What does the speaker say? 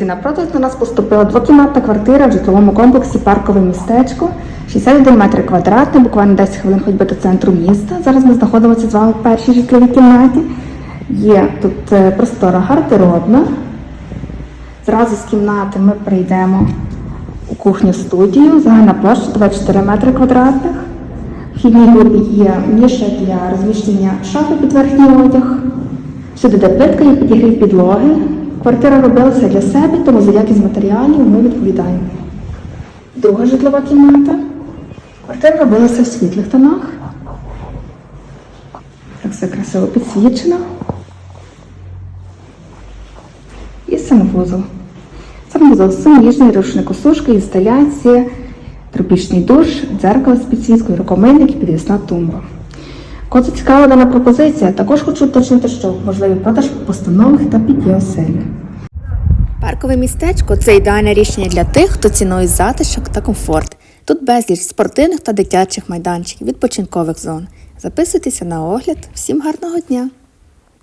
На продаж до нас поступила двокімнатна квартира в житловому комплексі Паркове містечко, 61 метр квадратний, буквально 10 хвилин ходьби до центру міста. Зараз ми знаходимося з вами в першій житловій кімнаті. Є тут е, простора гардеробна. Зразу з кімнати ми прийдемо у кухню-студію. Загальна площа 24 метри квадратних. В вхідній групі є ніша для розміщення шафи під верхній одяг. Всюди де плитка і підігрів підлоги. Квартира робилася для себе, тому за якість матеріалів ми відповідаємо. Друга житлова кімната. Квартира робилася в світлих тонах. Так все красиво підсвічено. І санвузол. Санвузол суміжний, рушникосушка, інсталяція, тропічний душ, дзеркало з підсвіткою, рукомийник і підвісна тумба. Кого цікава дана пропозиція, також хочу уточнити, що можливий продаж постанових та під. Паркове містечко це ідеальне рішення для тих, хто цінує затишок та комфорт. Тут безліч спортивних та дитячих майданчиків, відпочинкових зон. Записуйтеся на огляд. Всім гарного дня!